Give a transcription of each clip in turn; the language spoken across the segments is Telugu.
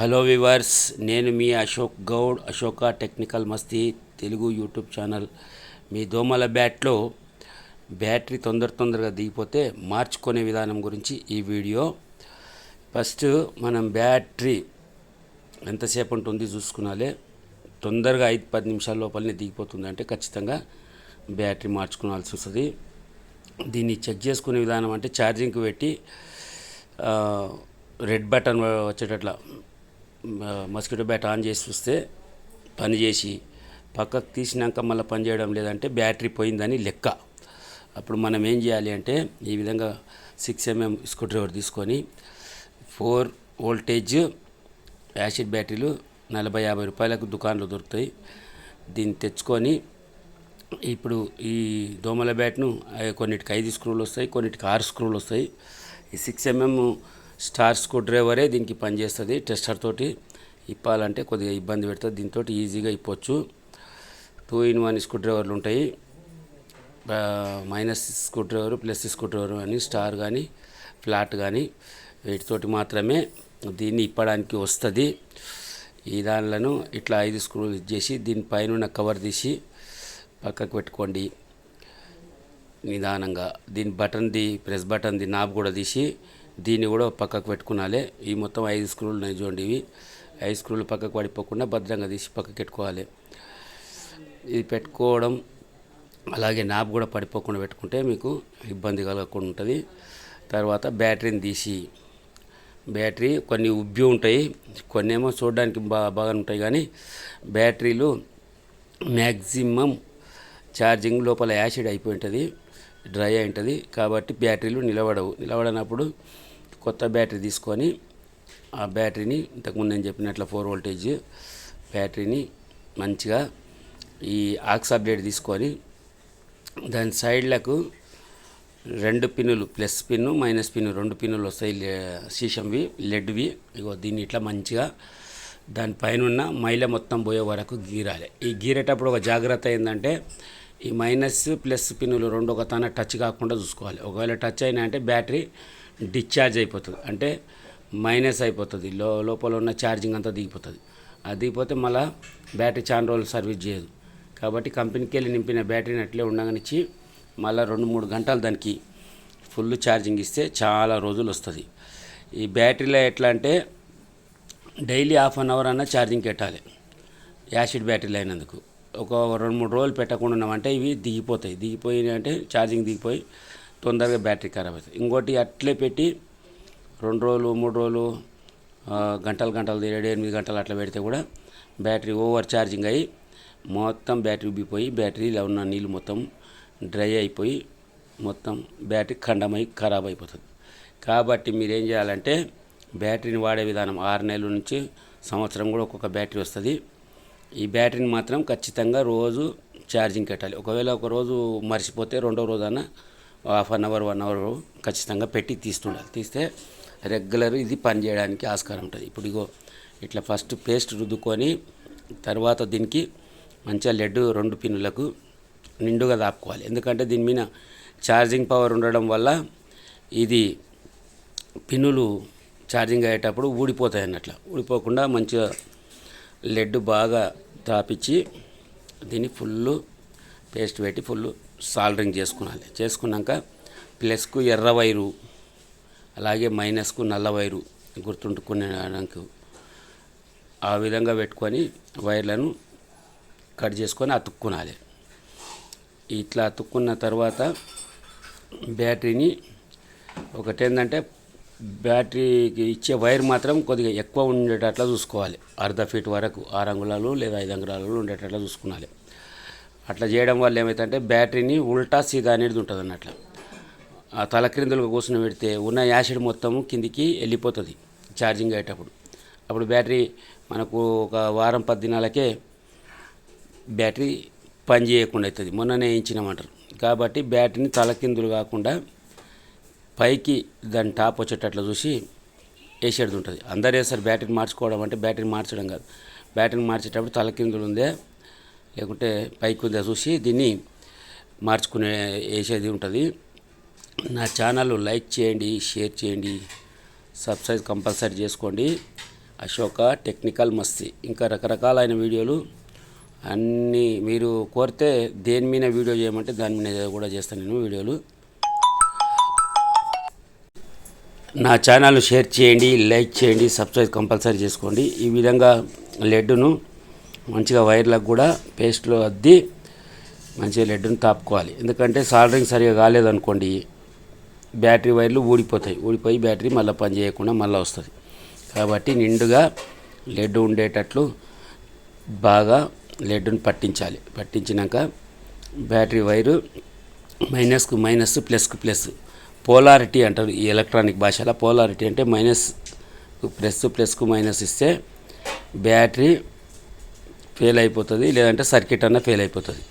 హలో వివర్స్ నేను మీ అశోక్ గౌడ్ అశోక టెక్నికల్ మస్తీ తెలుగు యూట్యూబ్ ఛానల్. మీ దోమల బ్యాట్లో బ్యాటరీ తొందర తొందరగా దిగిపోతే మార్చుకునే విధానం గురించి ఈ వీడియో. ఫస్ట్ మనం బ్యాటరీ ఎంతసేపు ఉంటుంది చూసుకునాలే తొందరగా ఐదు పది నిమిషాల లోపలనే దిగిపోతుంది అంటే ఖచ్చితంగా బ్యాటరీ మార్చుకోవాల్సి వస్తుంది. దీన్ని చెక్ చేసుకునే విధానం అంటే ఛార్జింగ్కి పెట్టి రెడ్ బటన్ వచ్చేటట్ల మస్కిటో బ్యాట్ ఆన్ చేసి చూస్తే పని చేసి పక్కకు తీసినాక మళ్ళీ పని చేయడం లేదంటే బ్యాటరీ పోయిందని లెక్క. అప్పుడు మనం ఏం చేయాలి అంటే ఈ విధంగా సిక్స్ ఎంఎం స్క్రూ డ్రైవర్ తీసుకొని ఫోర్ వోల్టేజ్ యాసిడ్ బ్యాటరీలు నలభై యాభై రూపాయలకు దుకాణంలో దొరుకుతాయి. దీన్ని తెచ్చుకొని ఇప్పుడు ఈ దోమల బ్యాట్ను కొన్నిటికి ఐదు స్క్రూలు వస్తాయి కొన్నిటికి ఆరు స్క్రూలు వస్తాయి. ఈ సిక్స్ ఎంఎం స్టార్ స్క్రూ డ్రైవరే దీనికి పనిచేస్తుంది. టెస్టర్ తోటి ఇప్పాలంటే కొద్దిగా ఇబ్బంది పెడుతుంది. దీంతో ఈజీగా ఇప్పొచ్చు. టూ ఇన్ వన్ స్క్రూ డ్రైవర్లు ఉంటాయి minus screwdriver plus screwdriver అని స్టార్ కానీ ఫ్లాట్ కానీ వీటితోటి మాత్రమే దీన్ని ఇప్పడానికి వస్తుంది. ఈ దానిలను ఇట్లా ఐదు స్క్రూలు ఇచ్చేసి దీనిపైన ఉన్న కవర్ తీసి పక్కకు పెట్టుకోండి. నిదానంగా దీని బటన్ది ప్రెస్ బటన్ది నాబ్ కూడా తీసి దీన్ని కూడా పక్కకు పెట్టుకున్నాలి. ఈ మొత్తం ఐదు స్క్రూలు ఉన్నాయి చూడండి ఇవి. ఐదు స్క్రూలు పక్కకు పడిపోకుండా భద్రంగా తీసి పక్కకు పెట్టుకోవాలి. ఇది పెట్టుకోవడం అలాగే నాబ్ కూడా పడిపోకుండా పెట్టుకుంటే మీకు ఇబ్బంది కలగకుండా ఉంటుంది. తర్వాత బ్యాటరీని తీసి బ్యాటరీ కొన్ని ఉబ్బి ఉంటాయి కొన్ని ఏమో చూడడానికి బా బాగా ఉంటాయి కానీ బ్యాటరీలు మ్యాక్సిమం ఛార్జింగ్ లోపల యాసిడ్ అయిపోయి ఉంటుంది డ్రై అయి ఉంటుంది. కాబట్టి బ్యాటరీలు నిలబడవు. నిలబడనప్పుడు కొత్త బ్యాటరీ తీసుకొని ఆ బ్యాటరీని ఇంతకుముందు నేను చెప్పినట్ల ఫోర్ వోల్టేజ్ బ్యాటరీని మంచిగా ఈ ఆక్సా బ్లేడ్ తీసుకొని దాని సైడ్లకు రెండు పిన్నులు ప్లస్ పిన్ను మైనస్ పిన్ను రెండు పిన్నులు వస్తాయి సీషంవి లెడ్వి. ఇగో దీన్ని ఇట్లా మంచిగా దానిపైన ఉన్న మైల మొత్తం పోయే వరకు గీరాలి. ఈ గీరేటప్పుడు ఒక జాగ్రత్త ఏంటంటే ఈ మైనస్ ప్లస్ పిన్నులు రెండు ఒక తన టచ్ కాకుండా చూసుకోవాలి. ఒకవేళ టచ్ అయినా అంటే బ్యాటరీ డిశ్చార్జ్ అయిపోతుంది. అంటే మైనస్ అయిపోతుంది. లో లోపల ఉన్న ఛార్జింగ్ అంతా దిగిపోతుంది. అది దిగిపోతే మళ్ళీ బ్యాటరీ చాలా రోజులు సర్వీస్ చేయదు. కాబట్టి కంపెనీకి వెళ్ళి నింపిన బ్యాటరీని అట్లే ఉండగానిచ్చి మళ్ళీ రెండు మూడు గంటలు దానికి ఫుల్ ఛార్జింగ్ ఇస్తే చాలా రోజులు వస్తుంది. ఈ బ్యాటరీలో ఎట్లా అంటే డైలీ హాఫ్ అన్ అవర్ అన్న ఛార్జింగ్ పెట్టాలి. యాసిడ్ బ్యాటరీలు అయినందుకు. ఒక రెండు మూడు రోజులు పెట్టకుండా ఉన్నామంటే ఇవి దిగిపోతాయి. దిగిపోయి అంటే ఛార్జింగ్ దిగిపోయి తొందరగా బ్యాటరీ ఖరాబ్ అవుతుంది ఇంకోటి అట్లే పెట్టి రెండు రోజులు మూడు రోజులు గంటలు గంటలు ఏడు ఎనిమిది గంటలు అట్లా పెడితే కూడా బ్యాటరీ ఓవర్ ఛార్జింగ్ అయ్యి మొత్తం బ్యాటరీ ఉబ్బిపోయి బ్యాటరీలో ఉన్న నీళ్ళు మొత్తం డ్రై అయిపోయి మొత్తం బ్యాటరీ ఖండమై ఖరాబ్ అయిపోతుంది కాబట్టి మీరు ఏం చేయాలంటే బ్యాటరీని వాడే విధానం ఆరు నెలల నుంచి సంవత్సరం కూడా ఒక్కొక్క బ్యాటరీ వస్తుంది. ఈ బ్యాటరీని మాత్రం ఖచ్చితంగా రోజు ఛార్జింగ్ పెట్టాలి. ఒకవేళ ఒక రోజు మర్చిపోతే రెండో రోజైనా half an hour one hour ఖచ్చితంగా పెట్టి తీస్తుండాలి. తీస్తే రెగ్యులర్ ఇది పని చేయడానికి ఆస్కారం ఉంటుంది. ఇప్పుడు ఇగో ఇట్లా ఫస్ట్ పేస్ట్ రుద్దుకొని తర్వాత దీనికి మంచిగా లెడ్ రెండు పిన్నులకు నిండుగా దాపుకోవాలి. ఎందుకంటే దీని మీద ఛార్జింగ్ పవర్ ఉండడం వల్ల ఇది పిన్నులు ఛార్జింగ్ అయ్యేటప్పుడు ఊడిపోతాయి అన్నట్ల. ఊడిపోకుండా మంచిగా లెడ్ బాగా తాపించి దీన్ని ఫుల్ పేస్ట్ పెట్టి ఫుల్ సాల్డరింగ్ చేసుకోవాలి చేసుకున్నాక ప్లస్కు ఎర్ర వైరు అలాగే మైనస్కు నల్ల వైరు గుర్తుంటుకునేందుకు ఆ విధంగా పెట్టుకొని వైర్లను కట్ చేసుకొని అతుక్కునాలి. ఇట్లా అతుక్కున్న తర్వాత బ్యాటరీని ఒకటేంటంటే బ్యాటరీకి ఇచ్చే వైర్ మాత్రం కొద్దిగా ఎక్కువ ఉండేటట్లా చూసుకోవాలి. అర్ధ ఫీట్ వరకు ఆరు అంగుళాలు లేదా ఐదు అంగుళాలు ఉండేటట్లా చూసుకోవాలి అట్లా చేయడం వల్ల ఏమవుతుందంటే బ్యాటరీని ఉల్టా సీదా అనేది ఉంటుంది అన్నట్లు. ఆ తల క్రిందులుగా కూర్చుని పెడితే ఉన్న యాసిడ్ మొత్తం కిందికి వెళ్ళిపోతుంది ఛార్జింగ్ అయ్యేటప్పుడు. అప్పుడు బ్యాటరీ మనకు ఒక వారం పది దినాలకే బ్యాటరీ పని చేయకుండా అవుతుంది. మొన్ననే ఇచ్చినామంటారు కాబట్టి బ్యాటరీని తలకిందులు కాకుండా పైకి దాని టాప్ వచ్చేటట్లు చూసి వేసేది ఉంటుంది. అందరు వేస్తారు బ్యాటరీని మార్చుకోవడం అంటే బ్యాటరీని మార్చడం కాదు. బ్యాటరీని మార్చేటప్పుడు తలకిందులు ఉందే లేకుంటే పైకి ఉందా చూసి దీన్ని మార్చుకునే వేసేది ఉంటుంది. నా ఛానల్ లైక్ చేయండి షేర్ చేయండి సబ్స్క్రైబ్ కంపల్సరీ చేసుకోండి. అశోక టెక్నికల్ మస్తి. ఇంకా రకరకాలైన వీడియోలు అన్నీ మీరు కోరితే దేని మీద వీడియో చేయమంటే దాని మీద కూడా చేస్తాను నేను వీడియోలు. నా ఛానల్ షేర్ చేయండి లైక్ చేయండి సబ్స్క్రైబ్ కంపల్సరీ చేసుకోండి. ఈ విధంగా లెడ్డును మంచిగా వైర్లకు కూడా పేస్ట్లో అద్ది మంచిగా లెడ్డును తాపుకోవాలి. ఎందుకంటే సాల్డరింగ్ సరిగా కాలేదనుకోండి బ్యాటరీ వైర్లు ఊడిపోతాయి. ఊడిపోయి బ్యాటరీ మళ్ళీ పని చేయకుండా మళ్ళీ వస్తుంది. కాబట్టి నిండుగా లెడ్ ఉండేటట్లు బాగా లెడ్డును పట్టించాలి. పట్టించినాక బ్యాటరీ వైరు మైనస్కు మైనస్ ప్లస్కు ప్లస్. పోలారిటీ అంటారు ఈ ఎలక్ట్రానిక్ భాషలో. పోలారిటీ అంటే మైనస్ ప్లస్ ప్లస్కు మైనస్ ఇస్తే బ్యాటరీ ఫెయిల్ అయిపోతుంది లేదంటే సర్క్యూట్ అన్న ఫెయిల్ అయిపోతుంది.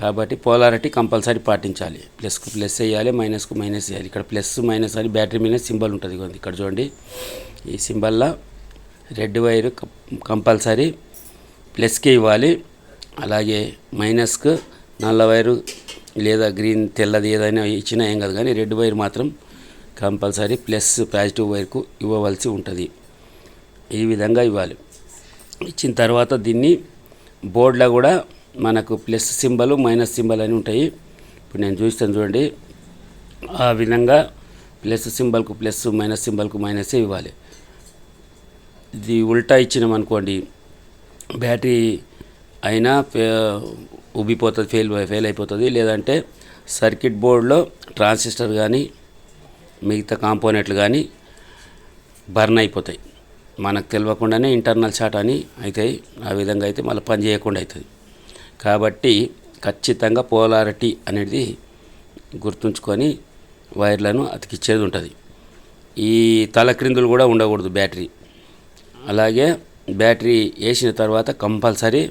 కాబట్టి పోలారిటీ కంపల్సరీ పాటించాలి. ప్లస్కు ప్లస్ వేయాలి మైనస్కు మైనస్ వేయాలి. ఇక్కడ ప్లస్ మైనస్ అని బ్యాటరీ మీద సింబల్ ఉంటుంది ఇదిగోండి ఇక్కడ చూడండి. ఈ సింబల్లో రెడ్ వైర్ కంపల్సరీ ప్లస్కి ఇవ్వాలి. అలాగే మైనస్కు నల్ల వైరు లేదా గ్రీన్ తెల్లది ఏదైనా ఇచ్చినా ఏం కాదు కానీ రెడ్ వైర్ మాత్రం కంపల్సరీ ప్లస్ పాజిటివ్ వైర్కు ఇవ్వవలసి ఉంటుంది. ఈ విధంగా ఇవ్వాలి. ఇచ్చిన తర్వాత దీన్ని బోర్డులో కూడా మనకు ప్లస్ సింబల్ మైనస్ సింబల్ అని ఉంటాయి. ఇప్పుడు నేను చూస్తాను చూడండి. ఆ విధంగా ప్లస్ సింబల్కు ప్లస్ మైనస్ సింబల్కు మైనస్ ఇవ్వాలి. ఇది ఉల్టా ఇచ్చినాం అనుకోండి బ్యాటరీ అయినా ఫే- ఉబ్బిపోతుంది ఫెయిల్ ఫెయిల్ అయిపోతుంది. లేదంటే సర్క్యూట్ బోర్డులో ట్రాన్సిస్టర్ కానీ మిగతా కాంపోనెంట్లు కానీ బర్న్ అయిపోతాయి. మనకు తెలియకుండానే ఇంటర్నల్ షాట్ అని అవుతాయి ఆ విధంగా అయితే మళ్ళీ పని చేయకుండా అవుతుంది కాబట్టి ఖచ్చితంగా పోలారిటీ అనేది గుర్తుంచుకొని వైర్లను అతికిచ్చేది ఉంటుంది. ఈ తల క్రిందులు కూడా ఉండకూడదు బ్యాటరీ. అలాగే బ్యాటరీ వేసిన తర్వాత కంపల్సరీ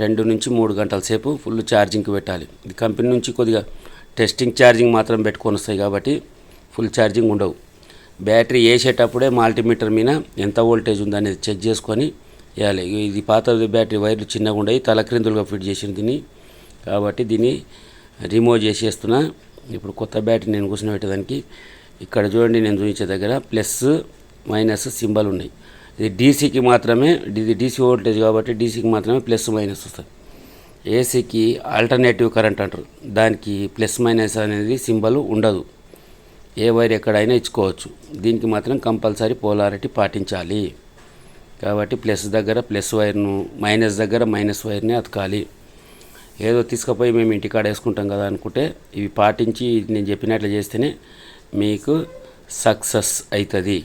రెండు నుంచి మూడు గంటల సేపు ఫుల్ ఛార్జింగ్కి పెట్టాలి. ఇది కంపెనీ నుంచి కొద్దిగా టెస్టింగ్ ఛార్జింగ్ మాత్రం పెట్టుకొని వస్తాయి కాబట్టి ఫుల్ ఛార్జింగ్ ఉండవు. బ్యాటరీ వేసేటప్పుడే మల్టీమీటర్ మీద ఎంత వోల్టేజ్ ఉందనేది చెక్ చేసుకొని వేయాలి. ఇది పాత బ్యాటరీ వైర్లు చిన్నగా ఉండయి తలక్రిందులుగా ఫిట్ చేసిన దీన్ని. కాబట్టి దీన్ని రిమూవ్ చేసేస్తున్నా. ఇప్పుడు కొత్త బ్యాటరీ నేను కూర్చుని పెట్టేదానికి ఇక్కడ చూడండి నేను చూపించే దగ్గర ప్లస్ మైనస్ సింబల్ ఉన్నాయి. ఇది డీసీకి మాత్రమే ఇది డీసీ వోల్టేజ్ కాబట్టి డీసీకి మాత్రమే ప్లస్ మైనస్ వస్తుంది. ఏసీకి ఆల్టర్నేటివ్ కరెంట్ అంటారు. దానికి ప్లస్ మైనస్ అనేది సింబల్ ఉండదు. ఏ వైర్ ఎక్కడైనా ఇచ్చుకోవచ్చు. దీనికి మాత్రం కంపల్సరీ పోలారిటీ పాటించాలి. కాబట్టి ప్లస్ దగ్గర ప్లస్ వైర్ను మైనస్ దగ్గర మైనస్ వైర్ని అతకాలి. ఏదో తీసుకుపోయి మేము ఇంటికాడ వేసుకుంటాం కదా అనుకుంటే ఇవి పాటించి నేను చెప్పినట్లు చేస్తేనే మీకు సక్సెస్ అవుతుంది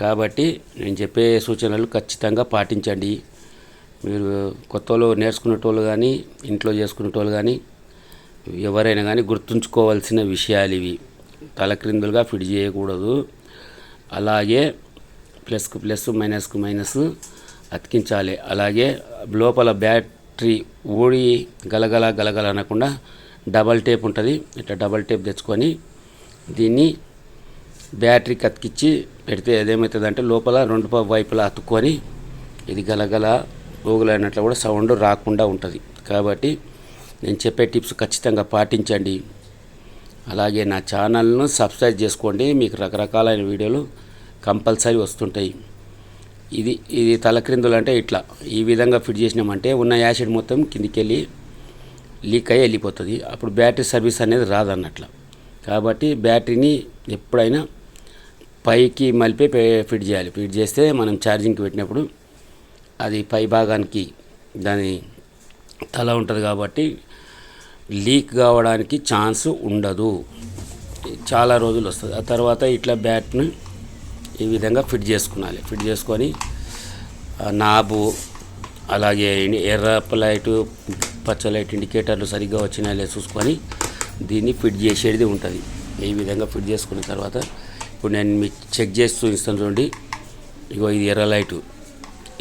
కాబట్టి నేను చెప్పే సూచనలు ఖచ్చితంగా పాటించండి. మీరు కొత్తలో నేర్చుకునేటోళ్ళు కానీ ఇంట్లో చేసుకునేటోళ్ళు కానీ ఎవరైనా కానీ గుర్తుంచుకోవాల్సిన విషయాలు ఇవి. తలక్రిందులుగా ఫిట్ చేయకూడదు. అలాగే ప్లస్కు ప్లస్ మైనస్కు మైనస్ అతికించాలి. అలాగే లోపల బ్యాటరీ ఊడి గలగల గలగల అనకుండా డబల్ టేప్ ఉంటుంది. ఇట్లా డబల్ టేప్ తెచ్చుకొని దీన్ని బ్యాటరీకి అతికిచ్చి పెడితే అదేమవుతుంది అంటే లోపల రెండు ప- వైపులా అతుక్కొని ఇది గలగల ఊగులైనట్లు కూడా సౌండ్ రాకుండా ఉంటుంది. కాబట్టి నేను చెప్పే టిప్స్ ఖచ్చితంగా పాటించండి. అలాగే నా ఛానల్ను సబ్స్క్రైబ్ చేసుకోండి. మీకు రకరకాలైన వీడియోలు కంపల్సరీ వస్తుంటాయి. ఇది ఇది తలక్రిందులు అంటే ఇట్లా. ఈ విధంగా ఫిట్ చేసినామంటే ఉన్న యాసిడ్ మొత్తం కిందికి వెళ్ళి లీక్ అయ్యి వెళ్ళిపోతుంది. అప్పుడు బ్యాటరీ సర్వీస్ అనేది రాదన్నట్ల. కాబట్టి బ్యాటరీని ఎప్పుడైనా పైకి మలిపి ఫిట్ చేయాలి. ఫిట్ చేస్తే మనం ఛార్జింగ్కి పెట్టినప్పుడు అది పై భాగానికి దాని తల ఉంటుంది కాబట్టి లీక్ కావడానికి ఛాన్స్ ఉండదు. చాలా రోజులు వస్తుంది. ఆ తర్వాత ఇట్లా బ్యాట్ని ఈ విధంగా ఫిట్ చేసుకోవాలి ఫిట్ చేసుకొని నాబు అలాగే ఎర్ర లైటు పచ్చ లైట్ ఇండికేటర్లు సరిగ్గా వచ్చినా లేదా చూసుకొని దీన్ని ఫిట్ చేసేది ఉంటుంది. ఈ విధంగా ఫిట్ చేసుకున్న తర్వాత ఇప్పుడు నేను మీకు చెక్ చేసి చూపిస్తాను చూడండి. ఇగో ఇది ఎర్ర లైటు.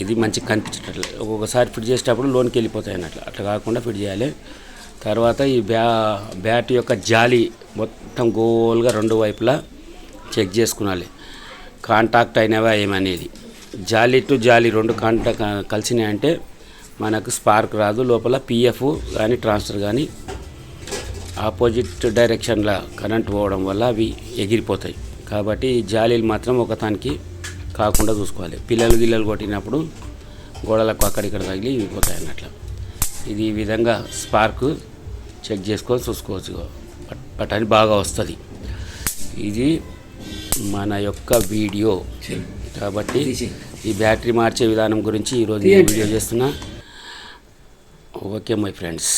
ఇది మంచిగా కనిపించేటట్లు. ఒక్కొక్కసారి ఫిట్ చేసేటప్పుడు లోన్కి వెళ్ళిపోతాయి అన్నట్లు. అట్లా కాకుండా ఫిట్ చేయాలి. తర్వాత ఈ బ్యా బ్యాట్ యొక్క జాలి మొత్తం గోల్గా రెండు వైపులా చెక్ చేసుకునాలి. కాంటాక్ట్ అయినవా ఏమనేది. జాలి టు జాలి రెండు కాంటాక్ట్ కలిసినాయంటే మనకు స్పార్క్ రాదు. లోపల పిఎఫ్ కానీ ట్రాన్స్ఫర్ కానీ ఆపోజిట్ డైరెక్షన్లో కరెంట్ పోవడం వల్ల అవి ఎగిరిపోతాయి. కాబట్టి జాలీలు మాత్రం ఒకతానికి కాకుండా చూసుకోవాలి. పిల్లలు గిల్లలు కొట్టినప్పుడు గోడలకు అక్కడిక్కడ తగిలి ఇవిపోతాయి అన్నట్లు. ఇది ఈ విధంగా స్పార్క్ చెక్ చేసుకొని చూసుకోవచ్చు బటన్ బాగా వస్తుంది. ఇది మన యొక్క వీడియో. కాబట్టి ఈ బ్యాటరీ మార్చే విధానం గురించి ఈరోజు వీడియో చేస్తున్నా. Okay my friends.